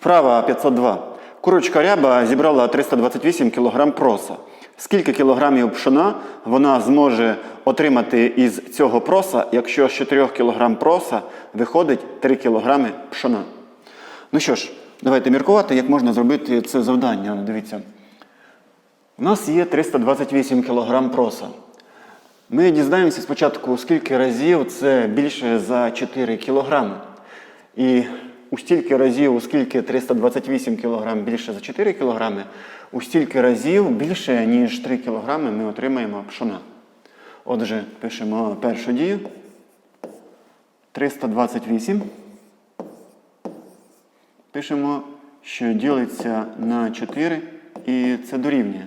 Вправа 502. Курочка ряба зібрала 328 кг проса. Скільки кілограмів пшона вона зможе отримати із цього проса, якщо з 4 кг проса виходить 3 кг пшона? Ну що ж, давайте міркувати, як можна зробити це завдання. Дивіться. У нас є 328 кг проса. Ми дізнаємося спочатку, скільки разів це більше за 4 кг. І у стільки разів, оскільки 328 кг більше за 4 кг, у стільки разів більше, ніж 3 кг ми отримаємо пшона. Отже, пишемо першу дію. 328. Пишемо, що ділиться на 4 і це дорівнює.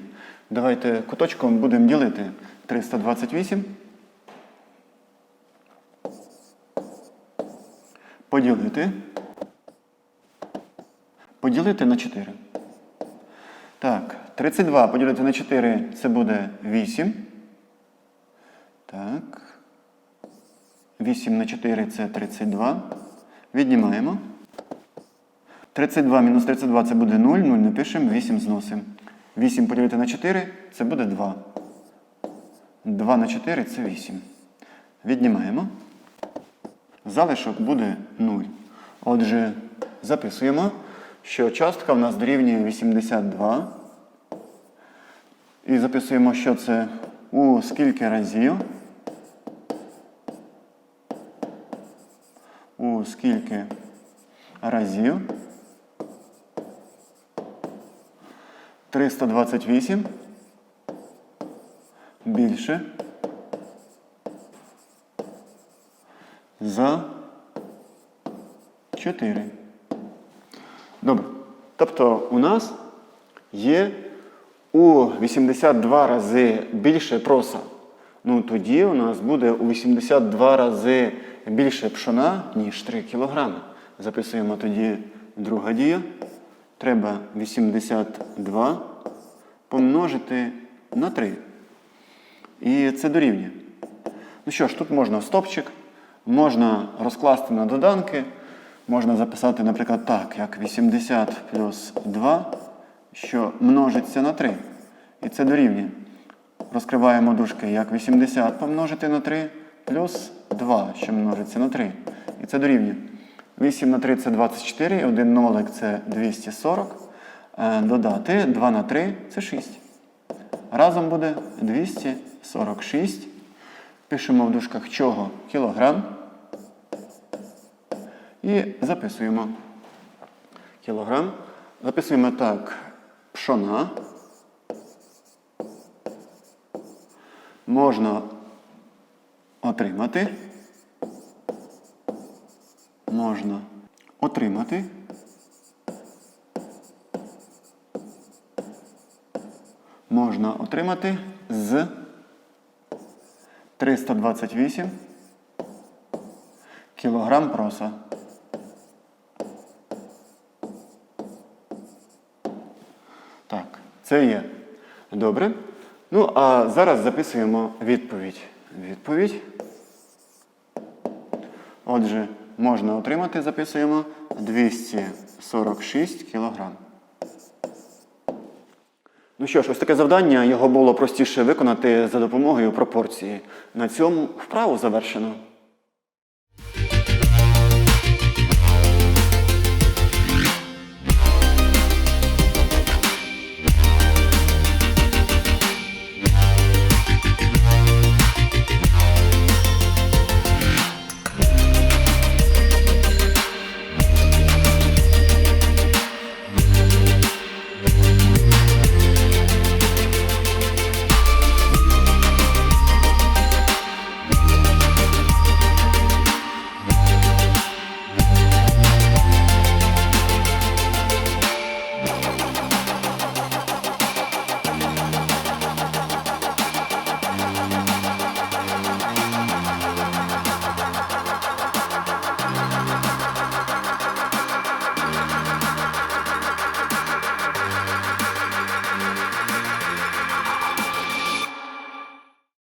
Давайте куточком будемо ділити 328. Поділити. Поділити на 4. Так, 32 поділити на 4 це буде 8. Так. 8 на 4 це 32. Віднімаємо. 32 мінус 32 це буде 0, 0 не пишемо, 8 зносимо. 8 поділити на 4 це буде 2. 2 на 4 це 8. Віднімаємо. Залишок буде 0. Отже, записуємо, що частка в нас дорівнює 82. І записуємо, що це у скільки разів. У скільки разів. 328 більше за 4. Добре. Тобто у нас є у 82 рази більше проса. Ну тоді у нас буде у 82 рази більше пшона, ніж 3 кілограми. Записуємо тоді друга дія. Треба 82 помножити на 3. І це дорівнює. Ну що ж, тут можна стопчик, можна розкласти на доданки, можна записати, наприклад, так, як 80 плюс 2, що множиться на 3. І це дорівнює. Розкриваємо дужки, як 80 помножити на 3 плюс 2, що множиться на 3. І це дорівнює. 8 на 3 це 24, 1 нолик це 240. Е, Додати 2 на 3 це 6. Разом буде 246. Пишемо в дужках чого кілограм. І записуємо. Кілограм. Записуємо так. Пшона. Можна отримати. Можна отримати. Можна отримати з 328 кілограм проса. Так, це є. Добре. Ну, а зараз записуємо відповідь. Відповідь. Отже, можна отримати, записуємо 246 кілограм. Ну що ж, ось таке завдання. Його було простіше виконати за допомогою пропорції. На цьому вправу завершено.